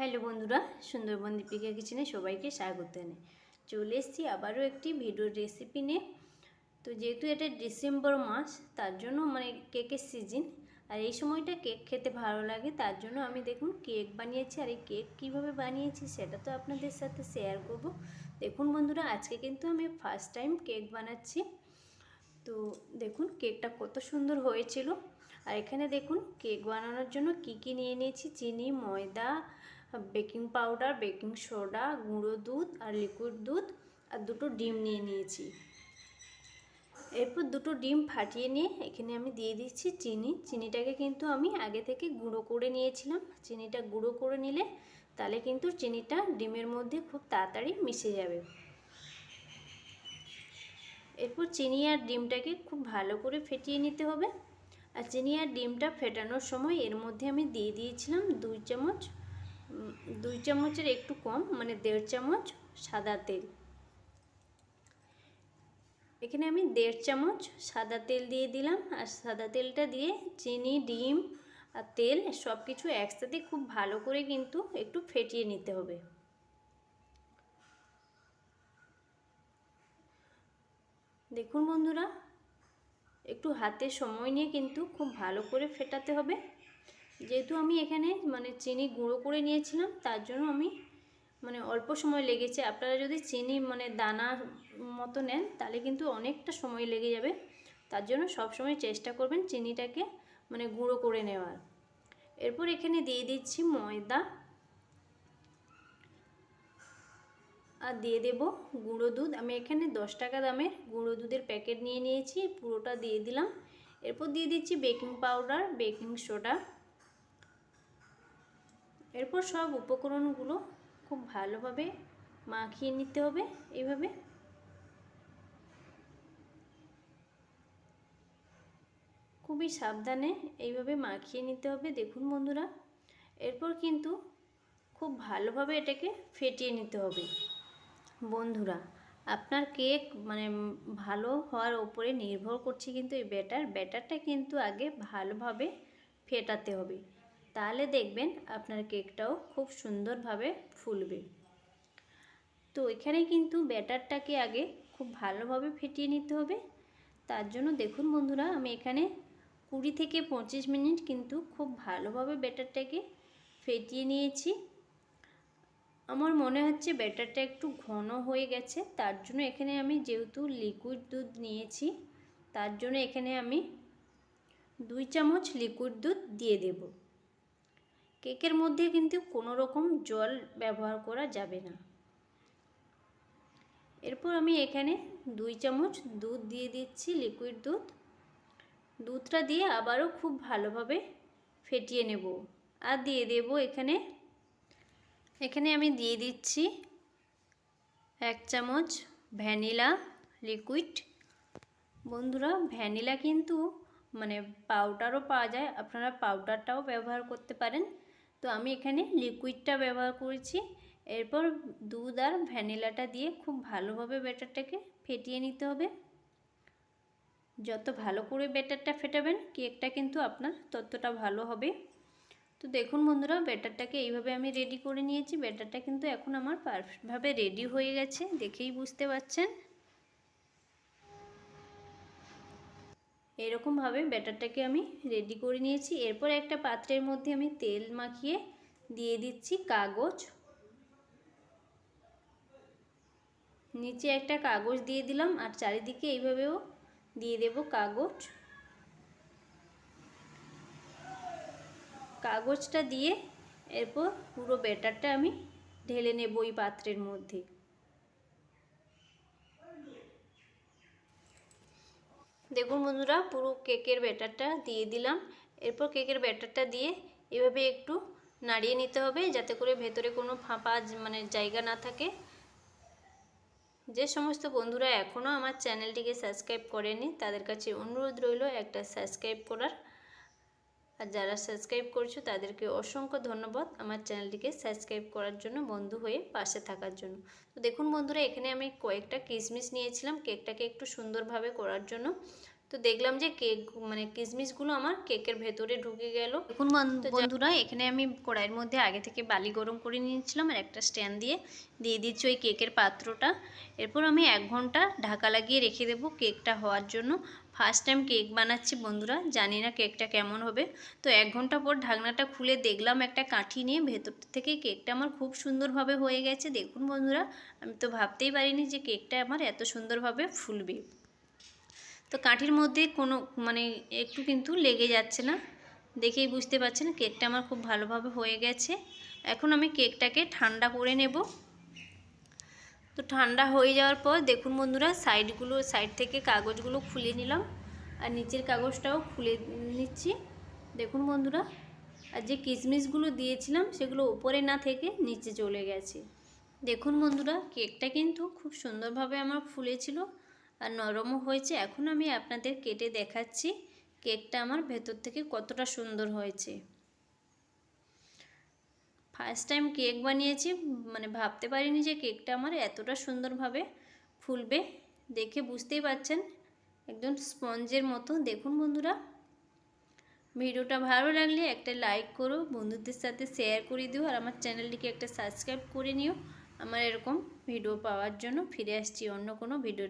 Hello বন্ধুরা, সুন্দরবন দীপিকা কিচেনে সবাইকে স্বাগত জানাই। চলে এসেছি আবারও একটি ভিডিও রেসিপি নিয়ে। তো যেহেতু এটা ডিসেম্বর মাস, তার জন্য মানে কেকের সিজন আর এই সময়টা কেক খেতে ভালো লাগে, তার জন্য আমি দেখুন কেক বানিয়েছি, আর এই কেক কীভাবে বানিয়েছি সেটা তো আপনাদের সাথে শেয়ার করব। দেখুন বন্ধুরা, আজকে কিন্তু আমি ফার্স্ট টাইম কেক বানাচ্ছি। তো দেখুন কেকটা কত সুন্দর হয়েছিল। আর এখানে দেখুন কেক বানানোর জন্য কি কি নিয়ে নিয়েছি, চিনি, ময়দা বেকিং পাউডার, বেকিং সোডা, গুঁড়ো দুধ আর লিকুইড দুধ আর দুটো ডিম নিয়ে নিয়েছি। এরপর দুটো ডিম ফাটিয়ে নিয়ে এখানে আমি দিয়ে দিচ্ছি চিনি। চিনিটাকে কিন্তু আমি আগে থেকে গুঁড়ো করে নিয়েছিলাম। চিনিটা গুঁড়ো করে নিলে তাহলে কিন্তু চিনিটা ডিমের মধ্যে খুব তাড়াতাড়ি মিশে যাবে। এরপর চিনি আর ডিমটাকে খুব ভালো করে ফেটিয়ে নিতে হবে। আর চিনি আর ডিমটা ফেটানোর সময় এর মধ্যে আমি দিয়ে দিয়েছিলাম দুই চামচ দুই চামচের একটু কম মানে দেড় চামচ সাদা তেল। এখানে আমি দেড় চামচ সাদা তেল দিয়ে দিলাম, আর সাদা তেলটা দিয়ে চিনি, ডিম আর তেল সব কিছু একসাথে খুব ভালো করে কিন্তু একটু ফেটিয়ে নিতে হবে। দেখুন বন্ধুরা, একটু হাতে সময় নিয়ে কিন্তু খুব ভালো করে ফেটাতে হবে। যেহেতু আমি এখানে মানে চিনি গুঁড়ো করে নিয়েছিলাম, তার জন্য আমি মানে অল্প সময় লেগেছে। আপনারা যদি চিনি মানে দানা মতো নেন, তাহলে কিন্তু অনেকটা সময় লেগে যাবে। তার জন্য সব সময় চেষ্টা করবেন চিনিটাকে মানে গুঁড়ো করে নেওয়ার। এরপর এখানে দিয়ে দিচ্ছি ময়দা। আর দিয়ে দেব গুঁড়ো দুধ। আমি এখানে দশ টাকা দামের গুঁড়ো দুধের প্যাকেট নিয়ে নিয়েছি, পুরোটা দিয়ে দিলাম। এরপর দিয়ে দিচ্ছি বেকিং পাউডার, বেকিং সোডা। এরপর সব উপকরণগুলো খুব ভালোভাবে মাখিয়ে নিতে হবে এইভাবে। খুবই সাবধানে এইভাবে মাখিয়ে নিতে হবে, দেখুন বন্ধুরা। এরপর কিন্তু খুব ভালোভাবে এটাকে ফেটিয়ে নিতে হবে। বন্ধুরা, আপনার কেক মানে ভালো হওয়ার ওপরে নির্ভর করছে কিন্তু এই ব্যাটার। ব্যাটারটা কিন্তু আগে ভালোভাবে ফেটাতে হবে। তাহলে দেখবেন আপনার কেকটাও খুব সুন্দরভাবে ফুলবে। তো এখানে কিন্তু ব্যাটারটাকে আগে খুব ভালোভাবে ফেটিয়ে নিতে হবে। তার জন্য দেখুন বন্ধুরা, আমি এখানে কুড়ি থেকে পঁচিশ মিনিট কিন্তু খুব ভালোভাবে ব্যাটারটাকে ফেটিয়ে নিয়েছি। আমার মনে হচ্ছে ব্যাটারটা একটু ঘন হয়ে গেছে, তার জন্য এখানে আমি যেহেতু লিকুইড দুধ নিয়েছি, তার জন্য এখানে আমি দুই চামচ লিকুইড দুধ দিয়ে দেব। কেকের মধ্যে কিন্তু কোনো রকম জল ব্যবহার করা যাবে না। এরপর আমি এখানে দুই চামচ দুধ দিয়ে দিচ্ছি লিকুইড দুধ। দুধটা দিয়ে আবারও খুব ভালোভাবে ফেটিয়ে নেব। আর দিয়ে দেব এখানে এখানে আমি দিয়ে দিচ্ছি এক চামচ ভ্যানিলা লিকুইড বন্ধুরা, ভ্যানিলা কিন্তু মানে পাউডারও পাওয়া যায়, আপনারা পাউডারটাও ব্যবহার করতে পারেন। তো আমি এখানে লিকুইডটা ব্যবহার করেছি। এরপর দুধ আর ভ্যানিলাটা দিয়ে খুব ভালোভাবে ব্যাটারটাকে ফেটিয়ে নিতে হবে। যত ভালো করে ব্যাটারটা ফেটাবেন, কেকটা কিন্তু আপনার ততটা ভালো হবে। তো দেখুন বন্ধুরা, ব্যাটারটাকে এইভাবে আমি রেডি করে নিয়েছি। ব্যাটারটা কিন্তু এখন আমার পারফেক্টভাবে রেডি হয়ে গেছে, দেখেই বুঝতে পারছেন। এরকমভাবে ব্যাটারটাকে আমি রেডি করে নিয়েছি। এরপর একটা পাত্রের মধ্যে আমি তেল মাখিয়ে দিয়ে দিচ্ছি কাগজ। নিচে একটা কাগজ দিয়ে দিলাম আর চারিদিকে এইভাবেও দিয়ে দেব কাগজ। কাগজটা দিয়ে এরপর পুরো ব্যাটারটা আমি ঢেলে নেব ওই পাত্রের মধ্যে। দেখুন বন্ধুরা, পুরো কেকের ব্যাটারটা দিয়ে দিলাম। এরপর কেকের ব্যাটারটা দিয়ে এভাবে একটু নাড়িয়ে নিতে হবে যাতে করে ভেতরে কোনো ফাঁপা মানে জায়গা না থাকে। যে সমস্ত বন্ধুরা এখনও আমার চ্যানেলটিকে সাবস্ক্রাইব করেনি, তাদের কাছে অনুরোধ রইল একটা সাবস্ক্রাইব করার। আর যারা সাবস্ক্রাইব করছ, তাদেরকে অসংখ্য ধন্যবাদ আমার চ্যানেলটিকে সাবস্ক্রাইব করার জন্য, বন্ধু হয়ে পাশে থাকার জন্য। তো দেখুন বন্ধুরা, এখানে আমি কয়েকটা কিশমিশ নিয়েছিলাম। কেকটাকে একটু সুন্দরভাবে করার জন্য তো দেখলাম যে কেক মানে কিশমিশগুলো আমার কেকের ভেতরে ঢুকে গেল। এখন বন্ধুরা এখানে আমি কড়াইয়ের মধ্যে আগে থেকে বালি গরম করে নিয়েছিলাম আর একটা স্ট্যান্ড দিয়ে দিয়ে দিচ্ছি ওই কেকের পাত্রটা। এরপর আমি এক ঘণ্টা ঢাকা লাগিয়ে রেখে দেবো কেকটা হওয়ার জন্য। ফার্স্ট টাইম কেক বানাচ্ছি বন্ধুরা জানি না কেকটা কেমন হবে। তো এক ঘণ্টা পর ঢাকনাটা খুলে দেখলাম একটা কাঠি নিয়ে ভেতর থেকে কেকটা আমার খুব সুন্দরভাবে হয়ে গেছে। দেখুন বন্ধুরা আমি তো ভাবতেই পারিনি যে কেকটা আমার এত সুন্দরভাবে ফুলবে। তো কাঠির মধ্যে কোনো মানে একটু কিন্তু লেগে যাচ্ছে না। দেখেই বুঝতে পারছেন, কেকটা আমার খুব ভালোভাবে হয়ে গেছে। এখন আমি কেকটাকে ঠান্ডা করে নেব। তো ঠান্ডা হয়ে যাওয়ার পর দেখুন বন্ধুরা, সাইডগুলো, সাইড থেকে কাগজগুলো খুলে নিলাম। আর নিচের কাগজটাও খুলে নিচ্ছি। দেখুন বন্ধুরা, আর যে কিশমিশগুলো দিয়েছিলাম সেগুলো উপরে না থেকে নিচে চলে গেছে। দেখুন বন্ধুরা, কেকটা কিন্তু খুব সুন্দরভাবে আমার ফুলেছিল। আর নরমও হয়েছে। এখন আমি আপনাদের কেটে দেখাচ্ছি কেকটা আমার ভেতর থেকে কতটা সুন্দর হয়েছে। ফার্স্ট টাইম কেক বানিয়েছি মানে ভাবতে পারিনি যে কেকটা আমার এতটা সুন্দরভাবে ফুলবে। দেখে বুঝতেই পারছেন, একদম স্পঞ্জের মতো। দেখুন বন্ধুরা, ভিডিওটা ভালো লাগলে একটা লাইক করো, বন্ধুদের সাথে শেয়ার করে দিও, আর আমার চ্যানেলটিকে একটা সাবস্ক্রাইব করে নিও। আমার এরকম ভিডিও পাওয়ার জন্য ফিরে আসছি অন্য কোনো ভিডিও